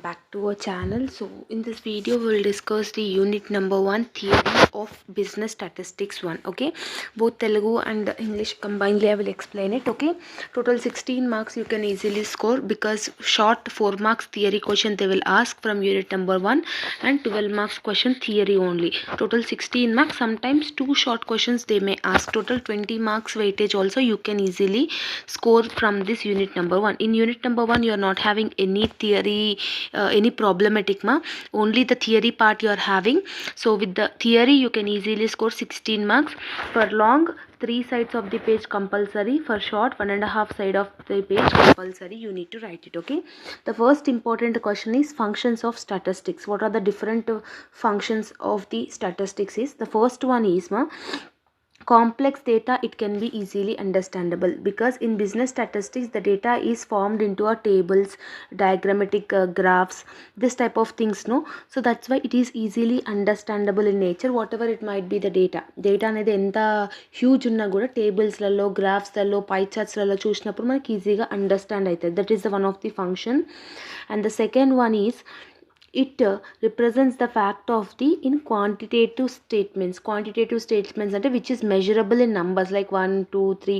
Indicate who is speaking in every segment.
Speaker 1: back to our channel. So in this video we'll discuss the unit number one theory of business statistics one okay? Both telugu and english combinedly i will explain it okay? Total 16 marks you can easily score because short 4 marks theory question they will ask from unit number one and 12 marks question theory only. Total 16 marks sometimes two short questions they may ask. Total 20 marks weightage also you can easily score from this unit number one. In unit number one you are not having any theory uh, any problematic ma only the theory part you are having. So with the theory you can easily score 16 marks. For long three sides of the page compulsory. For short one and a half side of the page compulsory. You need to write it okay? The first important question is functions of statistics. What are the different uh, functions of the statistics is? The first one is ma complex data it can be easily understandable because in business statistics the data is formed into a tables diagrammatic uh, graphs this type of things no so that's why it is easily understandable in nature whatever it might be the data data అనేది ఎంత huge ఉన్నా కూడా టేబుల్స్లలో గ్రాఫ్స్లలో పై చార్ట్స్లలో చూసినప్పుడు మనకి ఈజీగా understand అవుతుంది that is the one of the function and the second one is it represents the fact of the in quantitative statements quantitative statements అంటే which is measurable in numbers like one two three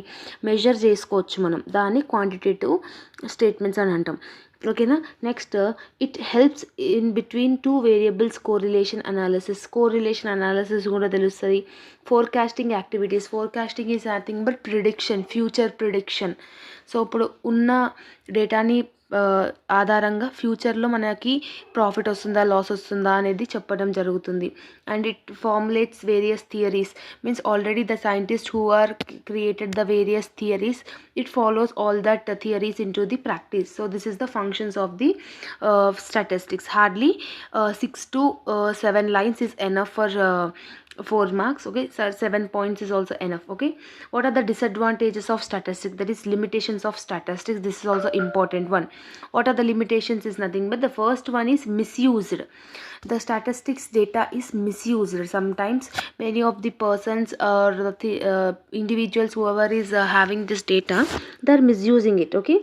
Speaker 1: measure చేసుకోవచ్చు మనం. దాన్ని quantitative statements అని అంటాం. ఓకేనా next it helps in between two variables correlation analysis correlation analysis కూడా తెలుస్తుంది. Forecasting activities forecasting is nothing but prediction future prediction so ఇప్పుడు ఉన్న డేటాని ఆధారంగా ఫ్యూచర్లో మనకి ప్రాఫిట్ వస్తుందా లాస్ వస్తుందా అనేది చెప్పడం జరుగుతుంది. And it formulates various theories. Means already the scientist who are created the various theories it follows all that theories in to the practice. So this is the functions of the statistics. Hardly six to seven lines is enough for 4 marks okay? So 7 points is also enough okay? What are the disadvantages of statistics? That is limitations of statistics. This is also important one. What are the limitations is nothing but the first one is misused. The statistics data is misused. Sometimes many of the persons or the uh, individuals whoever is uh, having this data they're misusing it okay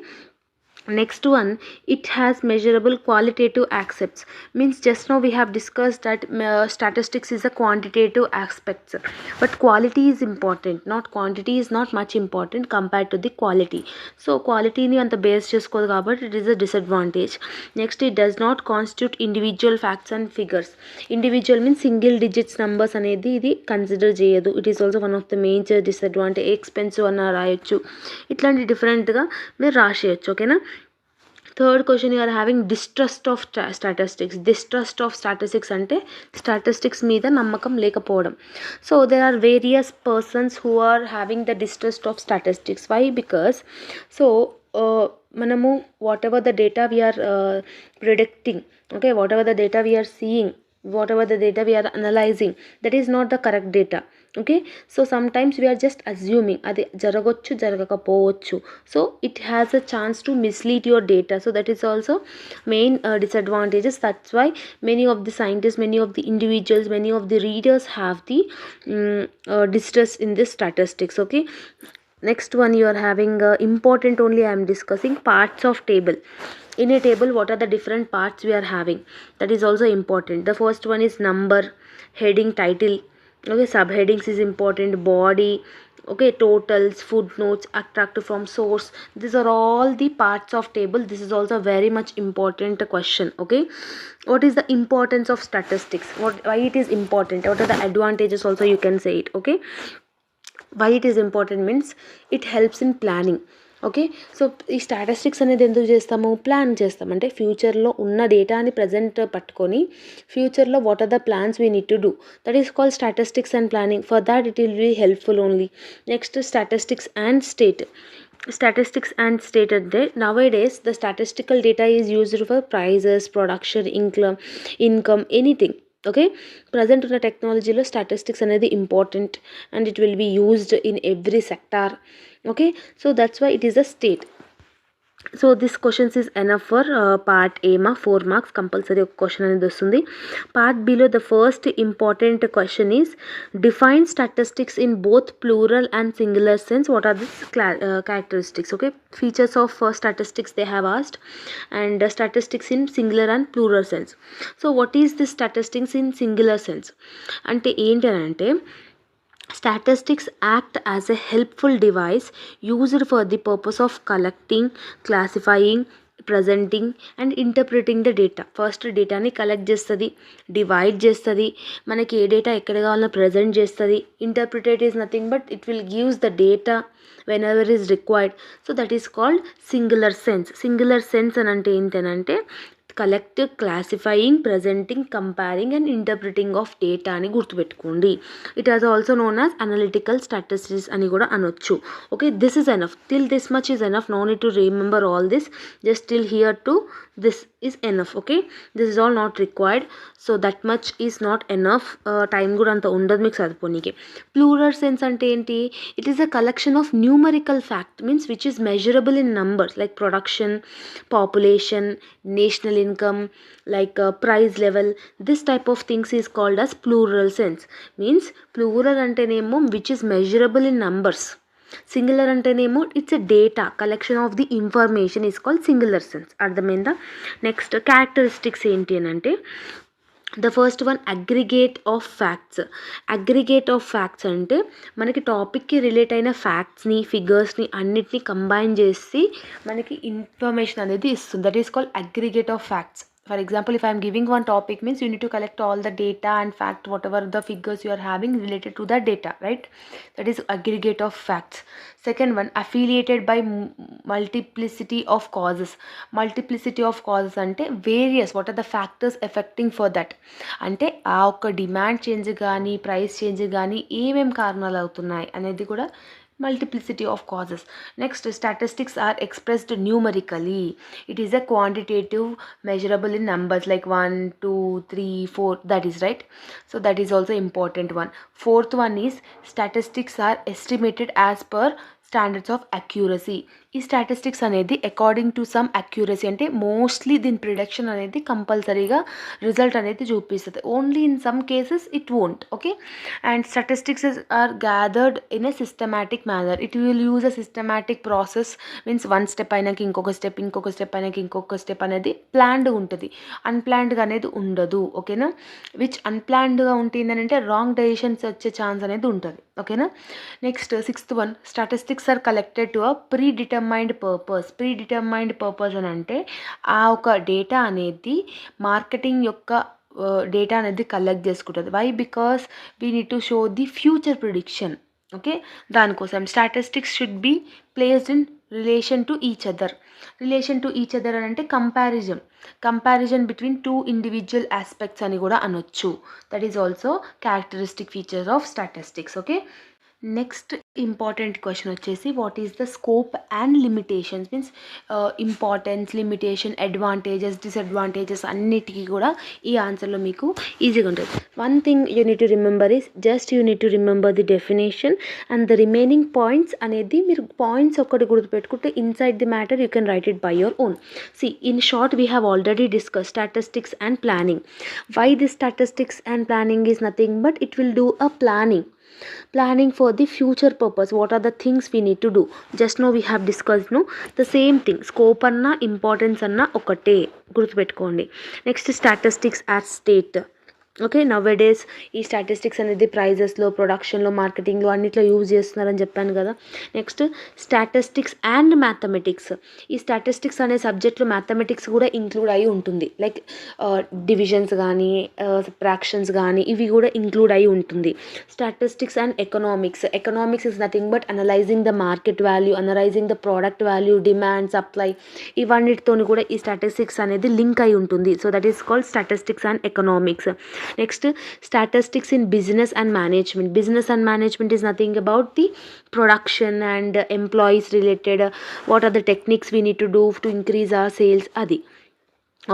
Speaker 1: next one it has measurable qualitative aspects means just now we have discussed that uh, statistics is a quantitative aspects but quality is important not quantity is not much important compared to the quality so quality ni anta base cheskodu kabatti it is a disadvantage next it does not constitute individual facts and figures individual means single digits numbers అనేది ఇది consider చేయదు it is also one of the major disadvantage expensive అన్న రాయొచ్చు ఇట్లాంటి డిఫరెంట్గా మీరు రాసేయచ్చు ఓకేనా third question you're having distrust of statistics distrust of statistics అంటే స్టాటిస్టిక్స్ మీద నమ్మకం లేకపోవడం. So there are various persons who are having the distrust of statistics why because so మనము whatever the data we are predicting okay whatever the data we are seeing whatever the data we are analysing that is not the correct data okay so sometimes we are just assuming అది జరగవచ్చు జరగకపోవచ్చు so it has a chance to mislead your data so that is also main disadvantages that's why many of the scientist many of the individuals many of the readers have the distress in this statistics okay next one you are having uh, important only i am discussing parts of table in a table what are the different parts we are having that is also important the first one is number heading title okay subheadings is important. Body okay totals footnotes attractive from source. These are all the parts of table. This is also very much important question okay? What is the importance of statistics? What why it is important? What are the advantages also you can say it okay? Why it is important means it helps in planning. Okay? So ఈ statistics అనేది ఎందుకు చేస్తాము? Plan చేస్తాం. అంటే ఫ్యూచర్లో ఉన్న డేటాని present పట్టుకొని ఫ్యూచర్లో what are the plans we need to do that is called statistics and planning for that it will be helpful only next statistics and state statistics and state అంటే nowadays the statistical data is used for prices production income income anything. Okay present ఉన్న టెక్నాలజీలో statistics అనేది important and it will be used in every sector okay so that's why it is a state so this questions is enough for part ఏమా four marks compulsory ఒక question అనేది వస్తుంది. Part below the first important question is define statistics in both plural and singular sense what are this characteristics okay features of statistics they have ఆస్ట్ and statistics in singular and plural sense so what is this statistics in singular sense అంటే ఏంటి అని అంటే Statistics act as a helpful device used for the purpose of collecting, classifying, presenting and interpreting the data first డేటాని collect చేస్తుంది divide చేస్తుంది. మనకి ఏ data ఎక్కడ కావాలో ప్రజెంట్ చేస్తుంది. Interpretate is nothing but it will gives the data whenever is required so that is called singular sense singular sense అని అంటే ఏంటనంటే collect classifying presenting comparing and interpreting of data అని గుర్తుపెట్టుకోండి. It has also known as analytical statistics అని కూడా అనొచ్చు. Okay this is enough till this much is enough no need to remember all this just till here to this is enough okay this is all not required so that much is not enough time కూడా అంత ఉండదు మీకు చదువుకోనికి plural sense అంటే ఏంటి it is a collection of numerical fact means which is measurable in numbers like production population national income like uh, price level this type of things is called as plural sense means plural అంటేనేమో which is measurable in numbers Singular అంటేనేమో it's a data collection of the information is called singular sense అర్థమైందా? Next characteristics ఏంటి అని అంటే the first one aggregate of facts aggregate of facts అంటే మనకి టాపిక్కి relate అయిన ఫ్యాక్ట్స్ని ఫిగర్స్ని అన్నిటిని కంబైన్ చేసి మనకి ఇన్ఫర్మేషన్ అనేది ఇస్తుంది. That is called aggregate of facts for example if I'm giving one topic means you need to collect all the data and fact whatever the figures you're having related to the data right that is aggregate of facts second one affiliated by multiplicity of causes multiplicity of causes అంటే various what are the factors affecting for that అంటే ఆ ఒక్క demand change కానీ price change కానీ ఏమేమి కారణాలు అవుతున్నాయి అనేది కూడా multiplicity of causes. Next, statistics are expressed numerically. It is a quantitative measurable in numbers like 1, 2, 3, 4 that is right. So that is also important one. Fourth one is statistics are estimated as per standards of accuracy ఈ statistics అనేది according to some accuracy అంటే mostly దీని prediction అనేది కంపల్సరీగా result అనేది చూపిస్తుంది. Only in some cases it won't okay and statistics are gathered in a systematic manner it will use a systematic process means one step అయినాక ఇంకొక step ఇంకొక step అయినాక ఇంకొక స్టెప్ అనేది ప్లాన్డ్ ఉంటుంది. అన్ప్లాన్డ్గా అనేది ఉండదు ఓకేనా విచ్ అన్ప్లాన్డ్గా ఉంటుంది అంటే రాంగ్ డెసిషన్స్ వచ్చే ఛాన్స్ అనేది ఉంటుంది ఓకేనా next sixth one statistics are collected to a predetermined purpose predetermined purpose అని అంటే ఆ ఒక డేటా అనేది మార్కెటింగ్ యొక్క డేటా అనేది కలెక్ట్ చేసుకుంటుంది. Why because we need to show the future prediction okay దానికోసం statistics should be placed in relation to each other relation to each other అని అంటే comparison comparison between two individual aspects అని కూడా అనొచ్చు. That is also characteristic features of statistics okay next important question వచ్చేసి what is the scope and limitations means importance limitation advantages disadvantages అన్నిటికీ కూడా ఈ ఆన్సర్లో మీకు ఈజీగా ఉంటుంది. One thing you need to remember is just you need to remember the definition and the remaining points అనేది మీరు పాయింట్స్ ఒక్కటి గుర్తుపెట్టుకుంటే inside the matter you can write it by your own see in short we have already discuss statistics and planning why the statistics and planning is nothing but it will do a planning planning for the future purpose what are the things we need to do just now we have discussed no the same thing scope అన్న importance అన్న ఒకటే గుర్తుపెట్టుకోండి next statistics at state okay nowadays ఈ statistics అనేది ప్రైజెస్లో ప్రొడక్షన్లో మార్కెటింగ్లో అన్నిట్లో యూజ్ చేస్తున్నారని చెప్పాను కదా. నెక్స్ట్ స్టాటిస్టిక్స్ అండ్ మ్యాథమెటిక్స్ ఈ స్టాటిస్టిక్స్ అనే సబ్జెక్ట్లో మ్యాథమెటిక్స్ కూడా ఇంక్లూడ్ అయి ఉంటుంది. లైక్ డివిజన్స్ కానీ ప్రాక్షన్స్ కానీ ఇవి కూడా ఇంక్లూడ్ అయి ఉంటుంది. Statistics and economics economics is nothing but analysing the market value analysing the product value demand supply ఇవన్నిటితో కూడా ఈ స్టాటిస్టిక్స్ అనేది లింక్ అయి ఉంటుంది. So that is called statistics and economics next statistics in business and management. Business and management is nothing about the production and employees related. What are the techniques we need to do to increase our sales? Adi.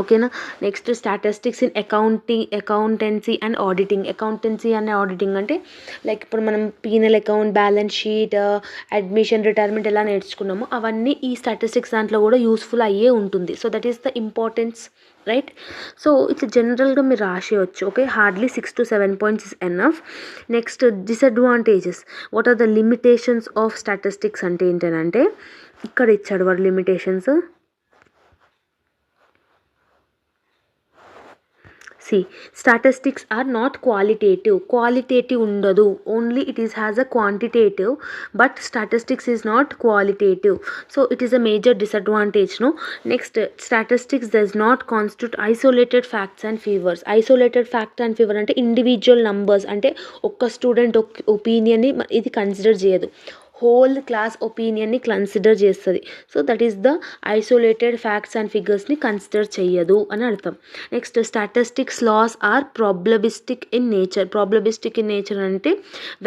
Speaker 1: ఓకేనా? Next statistics in accounting accountancy and auditing accountancy and auditing అంటే like ఇప్పుడు మనం final account balance sheet admission retirement ఎలా నేర్చుకున్నామో అవన్నీ ఈ statistics దాంట్లో కూడా యూస్ఫుల్ అయ్యే ఉంటుంది. So that is the importance right so ఇట్లా జనరల్గా మీరు రాసేయచ్చు okay hardly six to seven points is enough next disadvantages what are the limitations of statistics అంటే ఏంటంటే ఇక్కడ ఇచ్చాడు వాడు limitations see statistics are not qualitative qualitative ఉండదు. Only it is has a quantitative but statistics is not qualitative so it is a major disadvantage no next statistics does not constitute isolated facts and figures isolated fact and figure అంటే individual numbers అంటే ఒక్క student ఒపీనియన్ని ఇది consider చేయదు. Whole class ఒపీనియన్ని consider చేస్తుంది. So that is the isolated facts and ఫిగర్స్ని consider చేయదు అని అర్థం. Next statistics laws are probabilistic in nature probabilistic in nature అంటే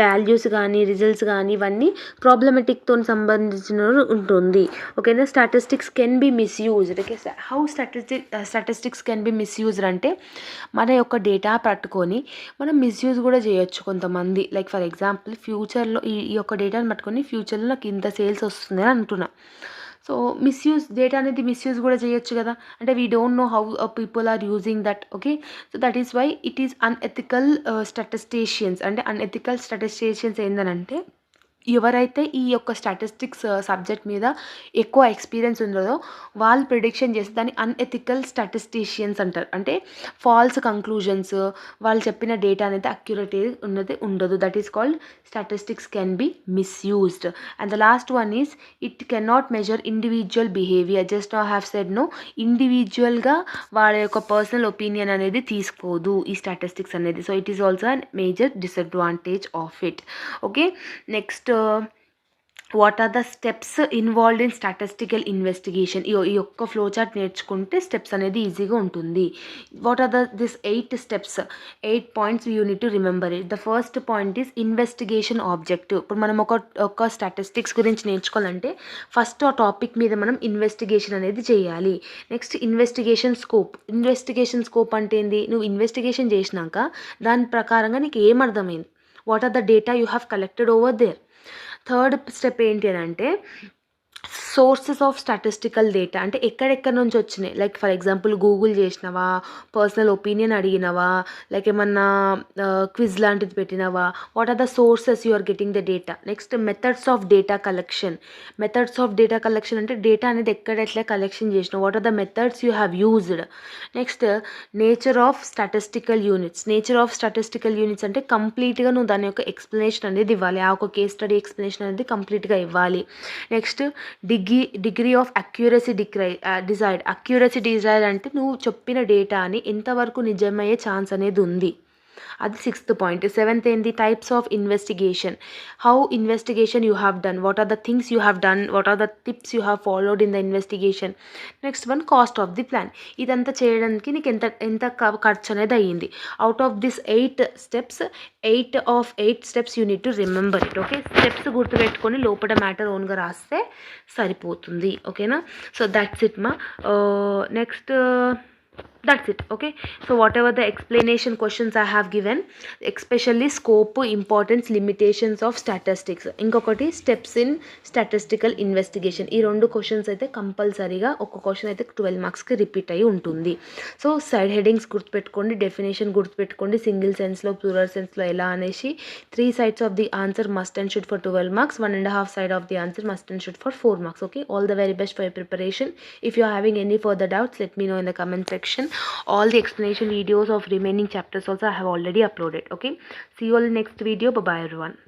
Speaker 1: వాల్యూస్ కానీ రిజల్ట్స్ కానీ ఇవన్నీ ప్రాబ్లమెటిక్తో సంబంధించిన ఉంటుంది. ఓకేనా statistics can be misused okay how statistic statistics can be misused అంటే మన యొక్క డేటా పట్టుకొని మనం మిస్యూజ్ కూడా చేయొచ్చు కొంతమంది. లైక్ ఫర్ ఎగ్జాంపుల్ ఫ్యూచర్లో ఈ ఈ యొక్క డేటాని పట్టుకొని ఫ్యూచర్లో నాకు ఇంత సేల్స్ వస్తుంది అని అంటున్నా. సో మిస్యూజ్ డేటా అనేది మిస్యూజ్ కూడా చేయొచ్చు కదా. అంటే we don't know how people are using that okay so that is why it is unethical statisticians అంటే అన్ఎథికల్ స్టాటిస్టేషియన్స్ ఏంటంటే ఎవరైతే ఈ యొక్క స్టాటిస్టిక్స్ సబ్జెక్ట్ uh, మీద ఎక్కువ ఎక్స్పీరియన్స్ ఉండదో వాళ్ళు ప్రిడిక్షన్ చేస్తే దాన్ని అన్ఎథికల్ స్టాటిస్టీషియన్స్ అంటారు. అంటే ఫాల్స్ కంక్లూజన్స్ వాళ్ళు చెప్పిన డేటా అనేది అక్యురేట్ ఉన్నది ఉండదు. That is called statistics can be misused and the last one is it can not measure individual behaviour just I have said no ఇండివిజువల్గా వాళ్ళ యొక్క పర్సనల్ ఒపీనియన్ అనేది తీసుకోదు ఈ స్టాటిస్టిక్స్ అనేది. So it is also an major disadvantage of it okay next what are the steps involved in statistical investigation ఈ యొక్క ఒక్క ఫ్లో చార్ట్ నేర్చుకుంటే స్టెప్స్ అనేది ఈజీగా ఉంటుంది. What are the this eight steps eight points you need to remember it the first point is investigation objective ఇప్పుడు మనం ఒక ఒక స్టాటిస్టిక్స్ గురించి నేర్చుకోవాలంటే ఫస్ట్ ఆ టాపిక్ మీద మనం ఇన్వెస్టిగేషన్ అనేది చేయాలి. Next investigation scope investigation scope అంటే ఏంది? నువ్వు ఇన్వెస్టిగేషన్ చేసినాక దాని ప్రకారంగా నీకు ఏం అర్థమైంది? What are the data you have collected over there third step ఏంటి అని అంటే సోర్సెస్ ఆఫ్ స్టాటిస్టికల్ డేటా అంటే ఎక్కడెక్కడ నుంచి వచ్చినాయి? లైక్ ఫర్ ఎగ్జాంపుల్ గూగుల్ చేసినవా? పర్సనల్ ఒపీనియన్ అడిగినవా? లైక్ ఏమన్నా క్విజ్ లాంటిది పెట్టినవా? What are the sources you are getting the data next methods of data collection methods of data collection అంటే డేటా అనేది ఎక్కడ ఎట్లా కలెక్షన్ చేసినావు? What are the methods you have used next nature of statistical units nature of statistical units అంటే కంప్లీట్గా నువ్వు దాని యొక్క ఎక్స్ప్లెనేషన్ అనేది ఇవ్వాలి. ఆ ఒక కేస్ స్టడీ ఎక్స్ప్లెనేషన్ అనేది కంప్లీట్గా ఇవ్వాలి. Next degree degree of accuracy degree desired. Accuracy desired అంటే నువ్వు చెప్పిన డేటాని ఎంతవరకు నిజమయ్యే ఛాన్స్ అనేది ఉంది. అది సిక్స్త్ పాయింట్. సెవెంత్ ఏంది? Types of investigation how investigation you have done what are the things you have done what are the tips you have followed in the investigation next one cost of the plan ఇదంతా చేయడానికి నీకు ఎంత ఎంత ఖర్చు అనేది అయ్యింది. Out of this eight steps eight of eight steps you need to remember it okay steps గుర్తుపెట్టుకొని లోపల మ్యాటర్ ఓన్గా రాస్తే సరిపోతుంది ఓకేనా సో దట్స్ ఇట్ మా next that's it okay so whatever the explanation questions I have given especially scope importance limitations of statistics ఇంకొకటి steps in statistical investigation ఈ రెండు క్వశ్చన్స్ అయితే కంపల్సరీగా ఒక క్వశ్చన్ అయితే ట్వెల్వ్ మార్క్స్కి రిపీట్ అయ్యి ఉంటుంది. సో సైడ్ హెడింగ్స్ గుర్తుపెట్టుకోండి డెఫినేషన్ గుర్తుపెట్టుకోండి సింగిల్ సెన్స్లో ప్లూరల్ సెన్స్లో ఎలా అనేసి three sides of the answer must and should for twelve marks one and half side of the answer must and should for four marks okay all the very best for preparation if you having any for the doubts let me know in the comment section all the explanation videos of remaining chapters also i have already uploaded okay? See you all in next video. Bye bye everyone